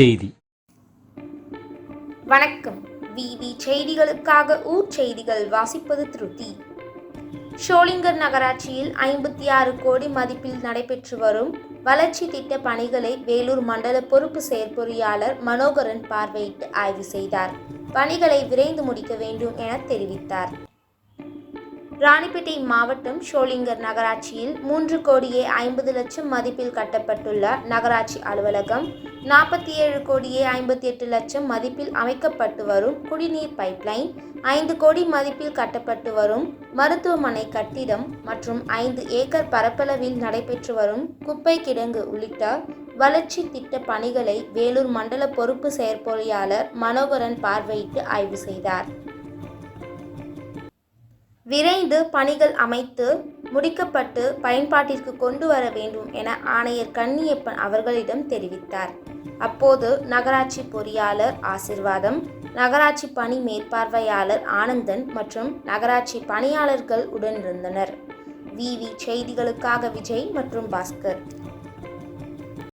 செய்தி. வணக்கம். விவி செய்திகளுக்காக ஊர் செய்திகள் வாசிப்பது திருதி ஷோலிங்கர் நகராட்சியில் ஐம்பத்தி ஆறு கோடி மதிப்பில் நடைபெற்று வரும் வளர்ச்சி திட்ட பணிகளை வேலூர் மண்டல பொறுப்பு செயற்பொறியாளர் மனோகரன் பார்வையிட்டு ஆய்வு செய்தார். பணிகளை விரைந்து முடிக்க வேண்டும் என தெரிவித்தார். ராணிப்பேட்டை மாவட்டம் ஷோலிங்கர் நகராட்சியில் மூன்று கோடியே ஐம்பது லட்சம் மதிப்பில் கட்டப்பட்டுள்ள நகராட்சி அலுவலகம் நாற்பத்தி ஏழு கோடியே ஐம்பத்தி எட்டு லட்சம் மதிப்பில் அமைக்கப்பட்டு வரும் குடிநீர் பைப்லைன் ஐந்து கோடி மதிப்பில் கட்டப்பட்டு வரும் மருத்துவமனை கட்டிடம் மற்றும் ஐந்து ஏக்கர் பரப்பளவில் நடைபெற்று வரும் குப்பை கிடங்கு உள்ளிட்ட வளர்ச்சி திட்ட பணிகளை வேலூர் மண்டல பொறுப்பு செயற்பொறியாளர் மனோகரன் பார்வையிட்டு ஆய்வு செய்தார். விரைந்து பணிகள் அமைத்து முடிக்கப்பட்டு பயன்பாட்டிற்கு கொண்டு வர வேண்டும் என ஆணையர் கன்னியப்பன் அவர்களிடம் தெரிவித்தார். அப்போது நகராட்சி பொறியாளர் ஆசிர்வாதம் நகராட்சி பணி மேற்பார்வையாளர் ஆனந்தன் மற்றும் நகராட்சி பணியாளர்கள் உடனிருந்தனர் விவி செய்திகளுக்காக விஜய் மற்றும் பாஸ்கர்.